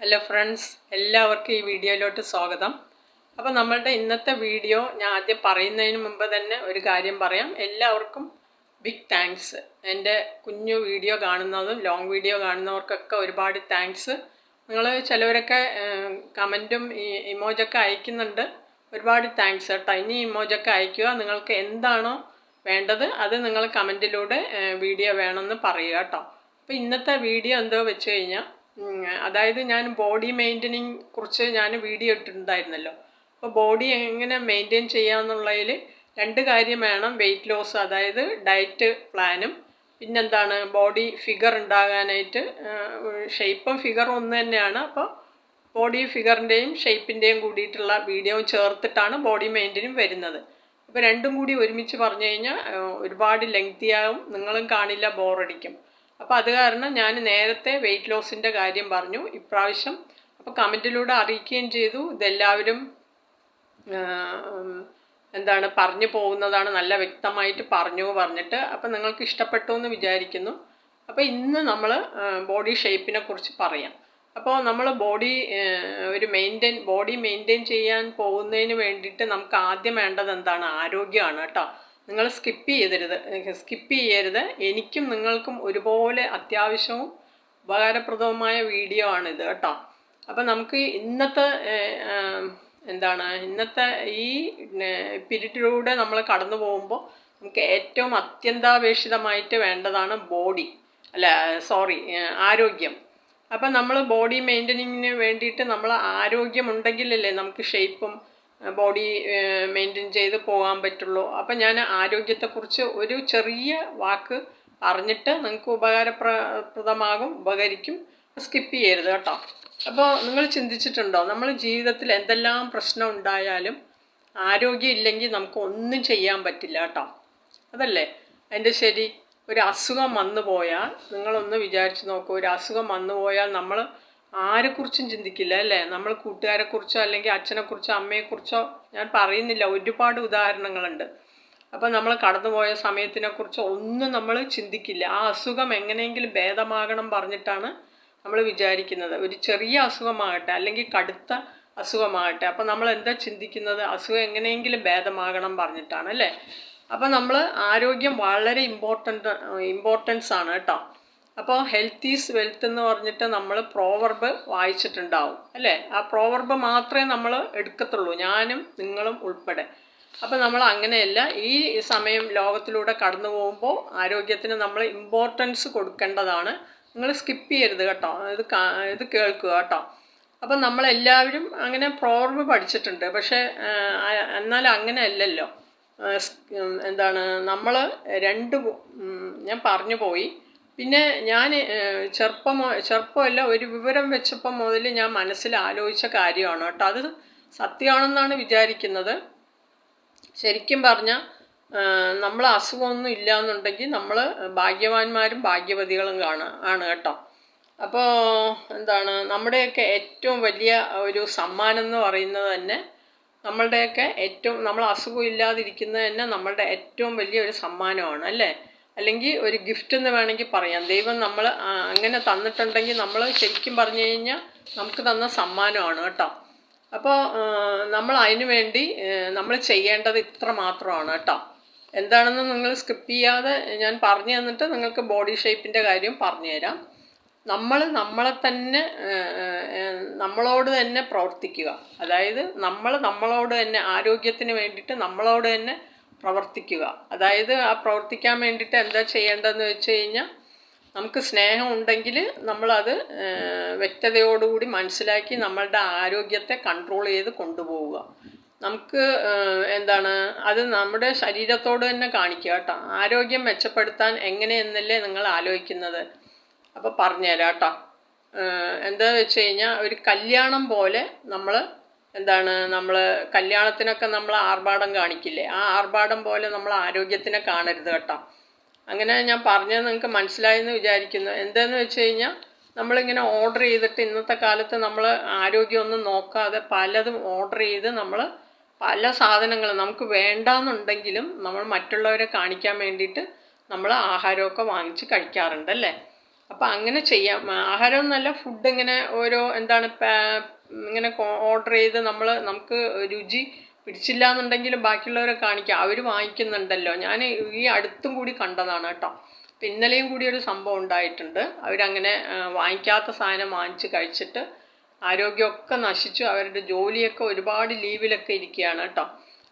Hello friends എല്ലാവർക്കും ഈ വീഡിയോയിലോട്ട് സ്വാഗതം. അപ്പോൾ നമ്മളുടെ ഇന്നത്തെ വീഡിയോ ഞാൻ ആദ്യം പറയുന്നതിന് മുമ്പ് തന്നെ ഒരു കാര്യം പറയാം. എല്ലാവർക്കും ബിഗ് താങ്ക്സ് എന്റെ കുഞ്ഞു വീഡിയോ കാണുന്നതും ലോങ് വീഡിയോ കാണുന്നവർക്കൊക്കെ ഒരുപാട് താങ്ക്സ് നിങ്ങൾ ചിലവരൊക്കെ കമന്റും ഇമോജൊക്കെ അയക്കുന്നുണ്ട്. ഒരുപാട് താങ്ക്സ് കേട്ടോ. ഇനി ഇമോജൊക്കെ അയക്കുക. നിങ്ങൾക്ക് എന്താണോ വേണ്ടത് അത് നിങ്ങൾ കമന്റിലൂടെ വീഡിയോ വേണമെന്ന് പറയുക കേട്ടോ. അപ്പോൾ ഇന്നത്തെ വീഡിയോ എന്തോ വെച്ച് കഴിഞ്ഞാൽ അതായത് ഞാൻ ബോഡി മെയിന്റനിങ് കുറിച്ച് ഞാൻ വീഡിയോ ഇട്ടിട്ടുണ്ടായിരുന്നല്ലോ. അപ്പോൾ ബോഡി എങ്ങനെ മെയിന്റെയിൻ ചെയ്യാമെന്നുള്ളതിൽ രണ്ട് കാര്യം വേണം. വെയിറ്റ് ലോസ് അതായത് ഡയറ്റ് പ്ലാനും പിന്നെന്താണ്? ബോഡി ഫിഗർ ഉണ്ടാകാനായിട്ട് ഷേപ്പും ഫിഗറും ഒന്ന് തന്നെയാണ്. അപ്പോൾ ബോഡി ഫിഗറിന്റെയും ഷേപ്പിന്റെയും കൂടിയിട്ടുള്ള വീഡിയോ ചേർത്തിട്ടാണ് ബോഡി മെയിന്റെയിനും വരുന്നത്. അപ്പോൾ രണ്ടും കൂടി ഒരുമിച്ച് പറഞ്ഞു കഴിഞ്ഞാൽ ഒരുപാട് ലെങ്തിയാകും നിങ്ങളും കാണില്ല ബോറടിക്കും അപ്പോൾ അത് കാരണം ഞാൻ നേരത്തെ വെയിറ്റ് ലോസിന്റെ കാര്യം പറഞ്ഞു. ഇപ്രാവശ്യം അപ്പോൾ കമന്റിലൂടെ അറിയിക്കുകയും ചെയ്തു. ഇതെല്ലാവരും എന്താണ് പറഞ്ഞു പോകുന്നതാണ് നല്ല വ്യക്തമായിട്ട് പറഞ്ഞു പറഞ്ഞിട്ട്. അപ്പം നിങ്ങൾക്ക് ഇഷ്ടപ്പെട്ടു എന്ന് വിചാരിക്കുന്നു. അപ്പോൾ ഇന്ന് നമ്മൾ ബോഡി ഷേപ്പിനെ കുറിച്ച് പറയാം. അപ്പോൾ നമ്മൾ ബോഡി ഒരു മെയിന്റെയിൻ ബോഡി മെയിന്റെയിൻ ചെയ്യാൻ പോകുന്നതിന് വേണ്ടിയിട്ട് നമുക്ക് ആദ്യം വേണ്ടത് എന്താണ്? ആരോഗ്യമാണ് കേട്ടോ. നിങ്ങൾ സ്കിപ്പ് ചെയ്തരുത് സ്കിപ്പ് ചെയ്യരുത്. എനിക്കും നിങ്ങൾക്കും ഒരുപോലെ അത്യാവശ്യവും ഉപകാരപ്രദവുമായ വീഡിയോ ആണിത് കേട്ടോ. അപ്പം നമുക്ക് ഇന്നത്തെ എന്താണ് ഇന്നത്തെ ഈ പിരിറ്റിലൂടെ നമ്മൾ കടന്നു പോകുമ്പോൾ നമുക്ക് ഏറ്റവും അത്യന്താപേക്ഷിതമായിട്ട് വേണ്ടതാണ് ബോഡി അല്ല സോറി ആരോഗ്യം. അപ്പം നമ്മൾ ബോഡി മെയിന്റനിങ്ങിന് വേണ്ടിയിട്ട് നമ്മൾ ആരോഗ്യമുണ്ടെങ്കിലല്ലേ നമുക്ക് ഷേപ്പും ബോഡി മെയിന്റെയിൻ ചെയ്ത് പോകാൻ പറ്റുള്ളൂ. അപ്പം ഞാൻ ആരോഗ്യത്തെക്കുറിച്ച് ഒരു ചെറിയ വാക്ക് അറിഞ്ഞിട്ട് നിങ്ങൾക്ക് ഉപകാരപ്രദമാകും ഉപകരിക്കും. സ്കിപ്പ് ചെയ്യരുത് കേട്ടോ. അപ്പോൾ നിങ്ങൾ ചിന്തിച്ചിട്ടുണ്ടോ? നമ്മൾ ജീവിതത്തിൽ എന്തെല്ലാം പ്രശ്നം ഉണ്ടായാലും ആരോഗ്യം ഇല്ലെങ്കിൽ നമുക്ക് ഒന്നും ചെയ്യാൻ പറ്റില്ല കേട്ടോ. അതല്ലേ? അതിന്റെ ശരി ഒരു അസുഖം വന്നു പോയാൽ നിങ്ങളൊന്ന് വിചാരിച്ച് നോക്കൂ ഒരു അസുഖം വന്നു പോയാൽ നമ്മൾ ആരെക്കുറിച്ചും ചിന്തിക്കില്ല അല്ലേ? നമ്മൾ കൂട്ടുകാരെക്കുറിച്ചോ അല്ലെങ്കിൽ അച്ഛനെക്കുറിച്ചോ അമ്മയെക്കുറിച്ചോ ഞാൻ പറയുന്നില്ല. ഒരുപാട് ഉദാഹരണങ്ങളുണ്ട്. അപ്പം നമ്മൾ കടന്നുപോയ സമയത്തിനെക്കുറിച്ച് ഒന്നും നമ്മൾ ചിന്തിക്കില്ല. ആ അസുഖം എങ്ങനെയെങ്കിലും ഭേദമാകണം പറഞ്ഞിട്ടാണ് നമ്മൾ വിചാരിക്കുന്നത്. ഒരു ചെറിയ അസുഖമാകട്ടെ അല്ലെങ്കിൽ കടുത്ത അസുഖമാകട്ടെ. അപ്പം നമ്മൾ എന്താ ചിന്തിക്കുന്നത്? അസുഖം എങ്ങനെയെങ്കിലും ഭേദമാകണം പറഞ്ഞിട്ടാണ് അല്ലേ? അപ്പം നമ്മൾ ആരോഗ്യം വളരെ ഇമ്പോർട്ടന്റ് ഇമ്പോർട്ടൻസ് ആണ് കേട്ടോ. അപ്പോൾ ഹെൽത്ത് ഈസ് വെൽത്ത് എന്ന് പറഞ്ഞിട്ട് നമ്മൾ പ്രോവർബ് വായിച്ചിട്ടുണ്ടാവും അല്ലേ? ആ പ്രോവർബ് മാത്രമേ നമ്മൾ എടുക്കത്തുള്ളൂ ഞാനും നിങ്ങളും ഉൾപ്പെടെ. അപ്പോൾ നമ്മൾ അങ്ങനെയല്ല ഈ സമയം ലോകത്തിലൂടെ കടന്നു പോകുമ്പോൾ ആരോഗ്യത്തിന് നമ്മൾ ഇമ്പോർട്ടൻസ് കൊടുക്കേണ്ടതാണ്. നിങ്ങൾ സ്കിപ്പ് ചെയ്യരുത് കേട്ടോ ഇത് ഇത് കേൾക്കുക കേട്ടോ. അപ്പം നമ്മളെല്ലാവരും അങ്ങനെ പ്രോവർബ് പഠിച്ചിട്ടുണ്ട് പക്ഷേ എന്നാൽ അങ്ങനെ അല്ലല്ലോ ആ, സ്- ഉം, എന്താണ് നമ്മൾ രണ്ട് ഞാൻ പറഞ്ഞു പോയി. പിന്നെ ഞാൻ ചെറുപ്പം ചെറുപ്പമല്ല ഒരു വിവരം വെച്ചപ്പം മുതൽ ഞാൻ മനസ്സിൽ ആലോചിച്ച കാര്യമാണ് കേട്ടോ. അത് സത്യമാണെന്നാണ് വിചാരിക്കുന്നത്. ശരിക്കും പറഞ്ഞാൽ നമ്മൾ അസുഖമൊന്നും ഇല്ല എന്നുണ്ടെങ്കിൽ നമ്മൾ ഭാഗ്യവാന്മാരും ഭാഗ്യവതികളും കാണാം ആണ് കേട്ടോ. അപ്പോൾ എന്താണ് നമ്മുടെയൊക്കെ ഏറ്റവും വലിയ ഒരു സമ്മാനം എന്ന് പറയുന്നത് തന്നെ നമ്മളുടെയൊക്കെ ഏറ്റവും നമ്മൾ അസുഖം ഇല്ലാതിരിക്കുന്നത് തന്നെ നമ്മളുടെ ഏറ്റവും വലിയ ഒരു സമ്മാനമാണ് അല്ലേ? അല്ലെങ്കിൽ ഒരു ഗിഫ്റ്റ് എന്ന് വേണമെങ്കിൽ പറയാം. ദൈവം നമ്മൾ അങ്ങനെ തന്നിട്ടുണ്ടെങ്കിൽ നമ്മൾ ശരിക്കും പറഞ്ഞു കഴിഞ്ഞാൽ നമുക്ക് തന്ന സമ്മാനമാണ് കേട്ടോ. അപ്പോൾ നമ്മൾ അതിനു വേണ്ടി നമ്മൾ ചെയ്യേണ്ടത് ഇത്ര മാത്രമാണ് കേട്ടോ. എന്താണെന്ന് നിങ്ങൾ സ്കിപ്പ് ചെയ്യാതെ ഞാൻ പറഞ്ഞു തന്നിട്ട് നിങ്ങൾക്ക് ബോഡി ഷേപ്പിന്റെ കാര്യം പറഞ്ഞു തരാം. നമ്മൾ നമ്മളെ തന്നെ നമ്മളോട് തന്നെ പ്രവർത്തിക്കുക. അതായത് നമ്മൾ നമ്മളോട് തന്നെ ആരോഗ്യത്തിന് വേണ്ടിയിട്ട് നമ്മളോട് തന്നെ പ്രവർത്തിക്കുക. അതായത് ആ പ്രവർത്തിക്കാൻ വേണ്ടിയിട്ട് എന്താ ചെയ്യേണ്ടതെന്ന് വെച്ച് കഴിഞ്ഞാൽ നമുക്ക് സ്നേഹം ഉണ്ടെങ്കിൽ നമ്മളത് വ്യക്തതയോടുകൂടി മനസ്സിലാക്കി നമ്മളുടെ ആരോഗ്യത്തെ കൺട്രോൾ ചെയ്ത് കൊണ്ടുപോവുക. നമുക്ക് എന്താണ് അത് നമ്മുടെ ശരീരത്തോട് തന്നെ കാണിക്കുക കേട്ടോ. ആരോഗ്യം മെച്ചപ്പെടുത്താൻ എങ്ങനെയെന്നല്ലേ നിങ്ങൾ ആലോചിക്കുന്നത്. അപ്പോൾ പറഞ്ഞുതരാം കേട്ടോ. എന്താ വെച്ച് കഴിഞ്ഞാൽ ഒരു കല്യാണം പോലെ നമ്മൾ എന്താണ് നമ്മൾ കല്യാണത്തിനൊക്കെ നമ്മൾ ആർഭാടം കാണിക്കില്ലേ? ആ ആർഭാടം പോലെ നമ്മൾ ആരോഗ്യത്തിനെ കാണരുത് കേട്ടോ. അങ്ങനെ ഞാൻ പറഞ്ഞത് നിങ്ങൾക്ക് മനസ്സിലായെന്ന് വിചാരിക്കുന്നു. എന്താണെന്ന് വെച്ച് കഴിഞ്ഞാൽ നമ്മളിങ്ങനെ ഓർഡർ ചെയ്തിട്ട് ഇന്നത്തെ കാലത്ത് നമ്മൾ ആരോഗ്യമൊന്നും നോക്കാതെ പലതും ഓർഡർ ചെയ്ത് നമ്മൾ പല സാധനങ്ങളും നമുക്ക് വേണ്ടാന്നുണ്ടെങ്കിലും നമ്മൾ മറ്റുള്ളവരെ കാണിക്കാൻ വേണ്ടിയിട്ട് നമ്മൾ ആഹാരമൊക്കെ വാങ്ങിച്ച് കഴിക്കാറുണ്ട് അല്ലേ? അപ്പം അങ്ങനെ ചെയ്യാം. ആഹാരം എന്നല്ല ഫുഡ് ഇങ്ങനെ ഓരോ എന്താണ് ഇങ്ങനെ ഓർഡർ ചെയ്ത് നമ്മൾ നമുക്ക് രുചി പിടിച്ചില്ല എന്നുണ്ടെങ്കിലും ബാക്കിയുള്ളവരെ കാണിക്കാം. അവർ വാങ്ങിക്കുന്നുണ്ടല്ലോ. ഞാൻ ഈ അടുത്തും കൂടി കണ്ടതാണ് കേട്ടോ. അപ്പം ഇന്നലെയും കൂടി ഒരു സംഭവം ഉണ്ടായിട്ടുണ്ട്. അവരങ്ങനെ വാങ്ങിക്കാത്ത സാധനം വാങ്ങിച്ച് കഴിച്ചിട്ട് ആരോഗ്യമൊക്കെ നശിച്ചു. അവരുടെ ജോലിയൊക്കെ ഒരുപാട് ലീവിലൊക്കെ ഇരിക്കുകയാണ് കേട്ടോ.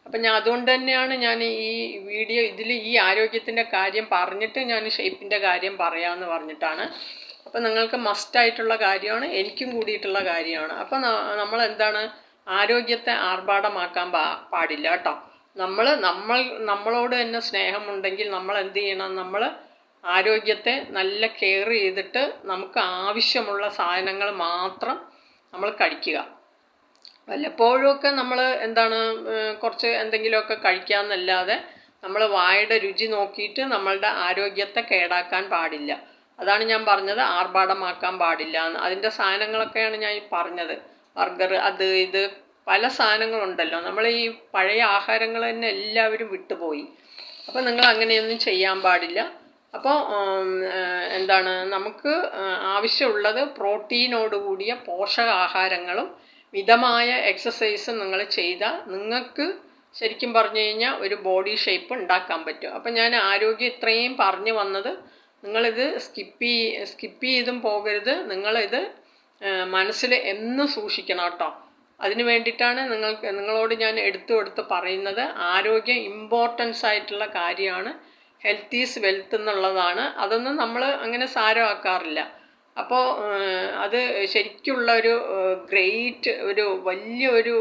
അപ്പം ഞാൻ അതുകൊണ്ട് തന്നെയാണ് ഞാൻ ഈ വീഡിയോ ഇതിൽ ഈ ആരോഗ്യത്തിന്റെ കാര്യം പറഞ്ഞിട്ട് ഞാൻ ഷേപ്പിന്റെ കാര്യം പറയാമെന്ന് പറഞ്ഞിട്ടാണ്. അപ്പം നിങ്ങൾക്ക് മസ്റ്റായിട്ടുള്ള കാര്യമാണ് എനിക്കും കൂടിയിട്ടുള്ള കാര്യമാണ്. അപ്പം നമ്മൾ എന്താണ് ആരോഗ്യത്തെ ആർഭാടമാക്കാൻ പാ പാടില്ല കേട്ടോ. നമ്മൾ നമ്മൾ നമ്മളോട് തന്നെ സ്നേഹമുണ്ടെങ്കിൽ നമ്മൾ എന്ത് ചെയ്യണം? നമ്മൾ ആരോഗ്യത്തെ നല്ല കെയർ ചെയ്തിട്ട് നമുക്ക് ആവശ്യമുള്ള സാധനങ്ങൾ മാത്രം നമ്മൾ കഴിക്കുക. വല്ലപ്പോഴുമൊക്കെ നമ്മൾ എന്താണ് കുറച്ച് എന്തെങ്കിലുമൊക്കെ കഴിക്കാമെന്നല്ലാതെ നമ്മൾ വായുടെ രുചി നോക്കിയിട്ട് നമ്മളുടെ ആരോഗ്യത്തെ കേടാക്കാൻ പാടില്ല. അതാണ് ഞാൻ പറഞ്ഞത് ആർഭാടമാക്കാൻ പാടില്ല എന്ന്. അതിന്റെ സാധനങ്ങളൊക്കെയാണ് ഞാൻ പറഞ്ഞത്. ബർഗർ അത് ഇത് പല സാധനങ്ങളുണ്ടല്ലോ. നമ്മൾ ഈ പഴയ ആഹാരങ്ങൾ തന്നെ എല്ലാവരും വിട്ടുപോയി. അപ്പോൾ നിങ്ങൾ അങ്ങനെയൊന്നും ചെയ്യാൻ പാടില്ല. അപ്പോൾ എന്താണ് നമുക്ക് ആവശ്യമുള്ളത് പ്രോട്ടീനോടുകൂടിയ പോഷകാഹാരങ്ങളും മിതമായ എക്സസൈസും നിങ്ങൾ ചെയ്താൽ നിങ്ങൾക്ക് ശരിക്കും പറഞ്ഞു കഴിഞ്ഞാൽ ഒരു ബോഡി ഷേപ്പ് ഉണ്ടാക്കാൻ പറ്റും. അപ്പം ഞാൻ ആരോഗ്യം ഇത്രയും പറഞ്ഞു വന്നത് നിങ്ങളിത് സ്കിപ്പ് ചെയ് സ്കിപ്പ് ചെയ്തും പോകരുത്. നിങ്ങളിത് മനസ്സിൽ എന്നും സൂക്ഷിക്കണം കേട്ടോ. അതിന് വേണ്ടിയിട്ടാണ് നിങ്ങൾക്ക് നിങ്ങളോട് ഞാൻ എടുത്തു എടുത്ത് പറയുന്നത്. ആരോഗ്യം ഇമ്പോർട്ടൻസ് ആയിട്ടുള്ള കാര്യമാണ്. ഹെൽത്ത് ഈസ് വെൽത്ത് എന്നുള്ളതാണ്. അതൊന്നും നമ്മൾ അങ്ങനെ സാരമാക്കാറില്ല. അപ്പോൾ അത് ശരിക്കുള്ള ഒരു ഗ്രേറ്റ് ഒരു വലിയൊരു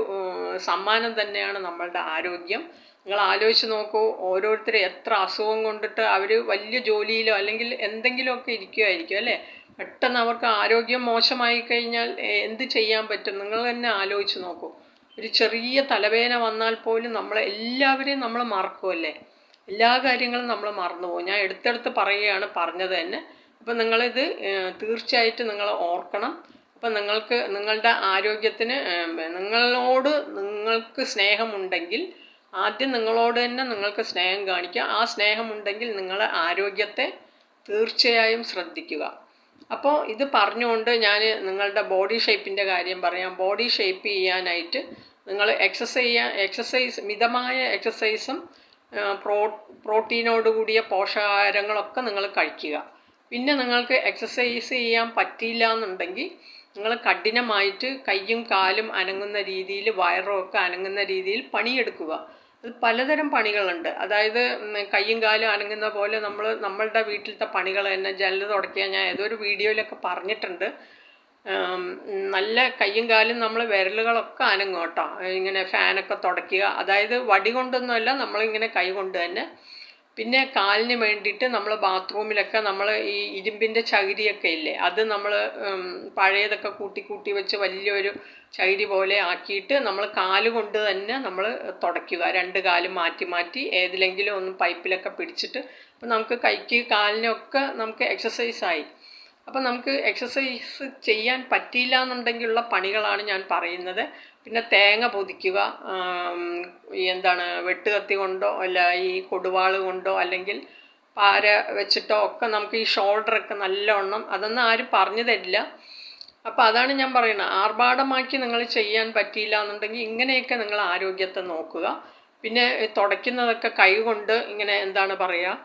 സമ്മാനം തന്നെയാണ് നമ്മളുടെ ആരോഗ്യം. നിങ്ങൾ ആലോചിച്ച് നോക്കൂ ഓരോരുത്തർ എത്ര അസുഖം കൊണ്ടിട്ട് അവർ വലിയ ജോലിയിലോ അല്ലെങ്കിൽ എന്തെങ്കിലുമൊക്കെ ഇരിക്കുമായിരിക്കും അല്ലേ? പെട്ടെന്ന് അവർക്ക് ആരോഗ്യം മോശമായി കഴിഞ്ഞാൽ എന്ത് ചെയ്യാൻ പറ്റും? നിങ്ങൾ തന്നെ ആലോചിച്ച് നോക്കൂ. ഒരു ചെറിയ തലവേദന വന്നാൽ പോലും നമ്മൾ എല്ലാവരെയും നമ്മൾ മറക്കുമല്ലേ എല്ലാ കാര്യങ്ങളും നമ്മൾ മറന്നുപോകും ഞാൻ എടുത്തെടുത്ത് പറയുകയാണ് പറഞ്ഞത് തന്നെ. അപ്പം നിങ്ങളിത് തീർച്ചയായിട്ടും നിങ്ങൾ ഓർക്കണം. അപ്പം നിങ്ങൾക്ക് നിങ്ങളുടെ ആരോഗ്യത്തിന് നിങ്ങളോട് നിങ്ങൾക്ക് സ്നേഹമുണ്ടെങ്കിൽ ആദ്യം നിങ്ങളോട് തന്നെ നിങ്ങൾക്ക് സ്നേഹം കാണിക്കുക ആ സ്നേഹമുണ്ടെങ്കിൽ നിങ്ങളെ ആരോഗ്യത്തെ തീർച്ചയായും ശ്രദ്ധിക്കുക. അപ്പോൾ ഇത് പറഞ്ഞുകൊണ്ട് ഞാൻ നിങ്ങളുടെ ബോഡി ഷേപ്പിന്റെ കാര്യം പറയാം. ബോഡി ഷേപ്പ് ചെയ്യാനായിട്ട് നിങ്ങൾ എക്സസൈസ് ചെയ്യാൻ എക്സസൈസ് മിതമായ എക്സസൈസും പ്രോ പ്രോട്ടീനോട് കൂടിയ പോഷകാഹാരങ്ങളൊക്കെ നിങ്ങൾ കഴിക്കുക. പിന്നെ നിങ്ങൾക്ക് എക്സസൈസ് ചെയ്യാൻ പറ്റിയില്ല എന്നുണ്ടെങ്കിൽ നിങ്ങൾ കഠിനമായിട്ട് കൈയും കാലും അനങ്ങുന്ന രീതിയിൽ വയറും ഒക്കെ അനങ്ങുന്ന രീതിയിൽ പണിയെടുക്കുക. പലതരം പണികളുണ്ട്. അതായത് കയ്യും കാലും അനങ്ങുന്ന പോലെ നമ്മൾ നമ്മളുടെ വീട്ടിലത്തെ പണികൾ തന്നെ ജനൽ തുടയ്ക്കുക ഞാൻ ഏതൊരു വീഡിയോയിലൊക്കെ പറഞ്ഞിട്ടുണ്ട്. നല്ല കയ്യും കാലും നമ്മൾ വിരലുകളൊക്കെ അനങ്ങും കേട്ടോ. ഇങ്ങനെ ഫാനൊക്കെ തുടയ്ക്കുക അതായത് വടി കൊണ്ടൊന്നുമല്ല നമ്മളിങ്ങനെ കൈ കൊണ്ട് തന്നെ പിന്നെ കാലിന് വേണ്ടിയിട്ട് നമ്മൾ ബാത്റൂമിലൊക്കെ നമ്മൾ ഈ ഇരുമ്പിന്റെ ചകിരിയൊക്കെ ഇല്ലേ അത് നമ്മൾ പഴയതൊക്കെ കൂട്ടി കൂട്ടി വെച്ച് വലിയൊരു ചകിരി പോലെ ആക്കിയിട്ട് നമ്മൾ കാൽ കൊണ്ട് തന്നെ നമ്മൾ തുടയ്ക്കുക. രണ്ട് കാലും മാറ്റി മാറ്റി ഏതിലെങ്കിലും ഒന്ന് പൈപ്പിലൊക്കെ പിടിച്ചിട്ട്. അപ്പം നമുക്ക് കൈക്ക് കാലിനൊക്കെ നമുക്ക് എക്സസൈസായി അപ്പം നമുക്ക് എക്സസൈസ് ചെയ്യാൻ പറ്റിയില്ല എന്നുണ്ടെങ്കിലുള്ള പണികളാണ് ഞാൻ പറയുന്നത്. പിന്നെ തേങ്ങ പൊതിക്കുക എന്താണ് വെട്ടുകത്തി കൊണ്ടോ അല്ല ഈ കൊടുവാൾ കൊണ്ടോ അല്ലെങ്കിൽ പാര വെച്ചിട്ടോ ഒക്കെ നമുക്ക് ഈ ഷോൾഡറൊക്കെ നല്ലവണ്ണം അതൊന്നും ആരും പറഞ്ഞു തരില്ല. അപ്പോൾ അതാണ് ഞാൻ പറയുന്നത്. ആർഭാടമാക്കി നിങ്ങൾ ചെയ്യാൻ പറ്റിയില്ല എന്നുണ്ടെങ്കിൽ ഇങ്ങനെയൊക്കെ നിങ്ങൾ ആരോഗ്യത്തെ നോക്കുക. പിന്നെ തുടയ്ക്കുന്നതൊക്കെ കൈ കൊണ്ട് ഇങ്ങനെ എന്താണ് പറയുക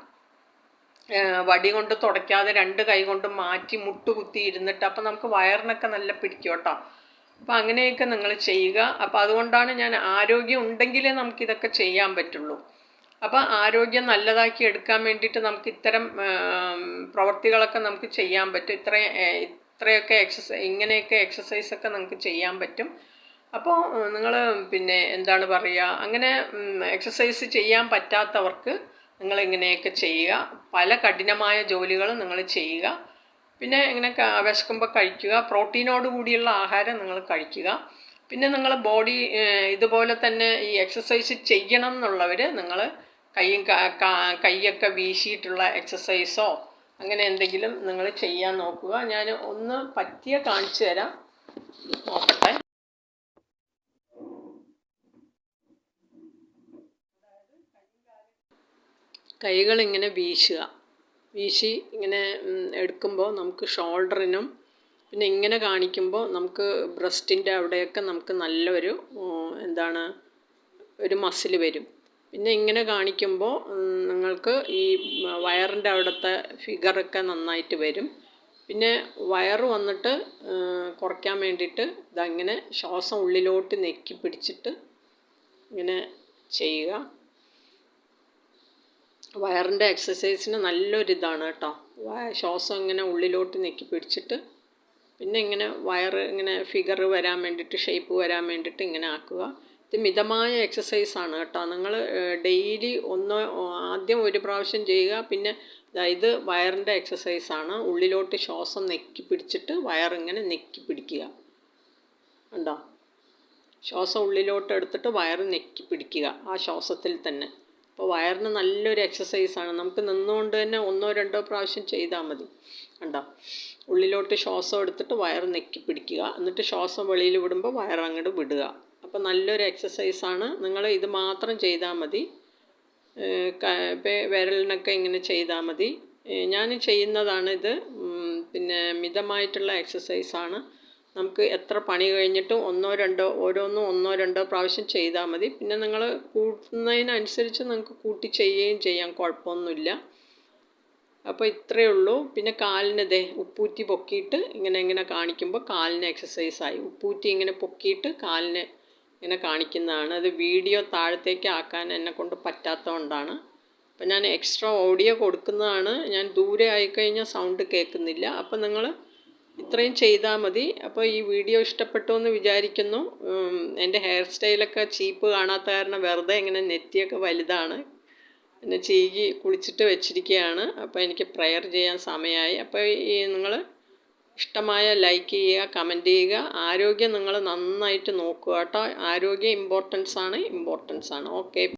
വടി കൊണ്ട് തുടയ്ക്കാതെ രണ്ട് കൈ കൊണ്ട് മാറ്റി മുട്ടുകുത്തി ഇരുന്നിട്ട് അപ്പം നമുക്ക് വയറിനൊക്കെ നല്ല പിടിക്കും കേട്ടോ. അപ്പം അങ്ങനെയൊക്കെ നിങ്ങൾ ചെയ്യുക. അപ്പം അതുകൊണ്ടാണ് ഞാൻ ആരോഗ്യം ഉണ്ടെങ്കിലേ നമുക്കിതൊക്കെ ചെയ്യാൻ പറ്റുള്ളൂ. അപ്പം ആരോഗ്യം നല്ലതാക്കി എടുക്കാൻ വേണ്ടിയിട്ട് നമുക്ക് ഇത്തരം പ്രവർത്തികളൊക്കെ നമുക്ക് ചെയ്യാൻ പറ്റും. ഇത്ര ഇത്രയൊക്കെ എക്സസൈസ് ഇങ്ങനെയൊക്കെ എക്സസൈസൊക്കെ നമുക്ക് ചെയ്യാൻ പറ്റും. അപ്പോൾ നിങ്ങൾ പിന്നെ എന്താണ് പറയുക? അങ്ങനെ എക്സസൈസ് ചെയ്യാൻ പറ്റാത്തവർക്ക് നിങ്ങൾ ഇങ്ങനെയൊക്കെ ചെയ്യുക. പല കഠിനമായ ജോലികൾ നിങ്ങൾ ചെയ്യുക. പിന്നെ ഇങ്ങനെ വിശക്കുമ്പോൾ കഴിക്കുക. പ്രോട്ടീനോട് കൂടിയുള്ള ആഹാരം നിങ്ങൾ കഴിക്കുക. പിന്നെ നിങ്ങൾ ബോഡി ഇതുപോലെ തന്നെ ഈ എക്സസൈസ് ചെയ്യണം എന്നുള്ളവർ നിങ്ങൾ കൈയും കൈയൊക്കെ വീശിയിട്ടുള്ള എക്സസൈസോ അങ്ങനെ എന്തെങ്കിലും നിങ്ങൾ ചെയ്യാൻ നോക്കുക. ഞാൻ ഒന്ന് പറ്റിയ കാണിച്ചു തരാം. നോക്കട്ടെ. കൈകൾ ഇങ്ങനെ വീശുക. വീശി ഇങ്ങനെ എടുക്കുമ്പോൾ നമുക്ക് ഷോൾഡറിനും പിന്നെ ഇങ്ങനെ കാണിക്കുമ്പോൾ നമുക്ക് ബ്രസ്റ്റിന്റെ അവിടെയൊക്കെ നമുക്ക് നല്ലൊരു എന്താണ് ഒരു മസിൽ വരും. പിന്നെ ഇങ്ങനെ കാണിക്കുമ്പോൾ നിങ്ങൾക്ക് ഈ വയറിന്റെ അവിടുത്തെ ഫിഗറൊക്കെ നന്നായിട്ട് വരും. പിന്നെ വയർ വന്നിട്ട് കുറയ്ക്കാൻ വേണ്ടിയിട്ട് ഇതങ്ങനെ ശ്വാസം ഉള്ളിലോട്ട് നെക്കി പിടിച്ചിട്ട് ഇങ്ങനെ ചെയ്യുക. വയറിന്റെ എക്സസൈസിന് നല്ലൊരിതാണ് കേട്ടോ. ശ്വാസം ഇങ്ങനെ ഉള്ളിലോട്ട് നെക്കി പിടിച്ചിട്ട് പിന്നെ ഇങ്ങനെ വയറ് ഇങ്ങനെ ഫിഗർ വരാൻ വേണ്ടിയിട്ട് ഷേപ്പ് വരാൻ വേണ്ടിയിട്ട് ഇങ്ങനെ ആക്കുക. ഇത് മിതമായ എക്സസൈസാണ് കേട്ടോ. നിങ്ങൾ ഡെയിലി ഒന്ന് ആദ്യം ഒരു പ്രാവശ്യം ചെയ്യുക. പിന്നെ ഇത് വയറിന്റെ എക്സസൈസാണ് ഉള്ളിലോട്ട് ശ്വാസം നെക്കി പിടിച്ചിട്ട് വയറിങ്ങനെ നെക്കി പിടിക്കുക. ഉണ്ടോ ശ്വാസം ഉള്ളിലോട്ട് എടുത്തിട്ട് വയറ് നെക്കി പിടിക്കുക. ആ ശ്വാസത്തിൽ തന്നെ. അപ്പോൾ വയറിന് നല്ലൊരു എക്സസൈസാണ് നമുക്ക് നിന്നുകൊണ്ട് തന്നെ ഒന്നോ രണ്ടോ പ്രാവശ്യം ചെയ്താൽ മതി. കണ്ടോ? ഉള്ളിലോട്ട് ശ്വാസം എടുത്തിട്ട് വയർ നെക്കി പിടിക്കുക. എന്നിട്ട് ശ്വാസം വെളിയിൽ വിടുമ്പോൾ വയറങ്ങോട്ട് വിടുക. അപ്പോൾ നല്ലൊരു എക്സസൈസാണ് നിങ്ങൾ ഇത് മാത്രം ചെയ്താൽ മതി. വിരലിനൊക്കെ ഇങ്ങനെ ചെയ്താൽ മതി. ഞാൻ ചെയ്യുന്നതാണ് ഇത്. പിന്നെ മിതമായിട്ടുള്ള എക്സസൈസാണ് നമുക്ക് എത്ര പണി കഴിഞ്ഞിട്ടും ഒന്നോ രണ്ടോ ഓരോന്നും ഒന്നോ രണ്ടോ പ്രാവശ്യം ചെയ്താൽ മതി. പിന്നെ നിങ്ങൾ കൂട്ടുന്നതിനനുസരിച്ച് നിങ്ങൾക്ക് കൂട്ടി ചെയ്യുകയും ചെയ്യാം. കുഴപ്പമൊന്നുമില്ല. അപ്പോൾ ഇത്രയേ ഉള്ളൂ. പിന്നെ കാലിന് ദേ ഉപ്പൂറ്റി പൊക്കിയിട്ട് ഇങ്ങനെ ഇങ്ങനെ കാണിക്കുമ്പോൾ കാലിന് എക്സസൈസായി ഉപ്പൂറ്റി ഇങ്ങനെ പൊക്കിയിട്ട് കാലിന് ഇങ്ങനെ കാണിക്കുന്നതാണ്. അത് വീഡിയോ താഴത്തേക്ക് ആക്കാൻ എന്നെ കൊണ്ട് പറ്റാത്തതുകൊണ്ടാണ്. അപ്പം ഞാൻ എക്സ്ട്രാ ഓഡിയോ കൊടുക്കുന്നതാണ്. ഞാൻ ദൂരെ ആയിക്കഴിഞ്ഞാൽ സൗണ്ട് കേൾക്കുന്നില്ല. അപ്പം നിങ്ങൾ ഇത്രയും ചെയ്താൽ മതി. അപ്പോൾ ഈ വീഡിയോ ഇഷ്ടപ്പെട്ടു എന്ന് വിചാരിക്കുന്നു എന്റെ ഹെയർ സ്റ്റൈലൊക്കെ ചീപ്പ് കാണാത്ത കാരണം വെറുതെ ഇങ്ങനെ നെറ്റിയൊക്കെ വലുതാണ്. പിന്നെ ചീകി കുളിച്ചിട്ട് വെച്ചിരിക്കുകയാണ് അപ്പോൾ എനിക്ക് പ്രയർ ചെയ്യാൻ സമയമായി അപ്പോൾ ഈ നിങ്ങൾ ഇഷ്ടമായ ലൈക്ക് ചെയ്യുക കമന്റ് ചെയ്യുക. ആരോഗ്യം നിങ്ങൾ നന്നായിട്ട് നോക്കുക കേട്ടോ. ആരോഗ്യം ഇമ്പോർട്ടൻസ് ആണ് ഇമ്പോർട്ടൻസ് ആണ്. ഓക്കെ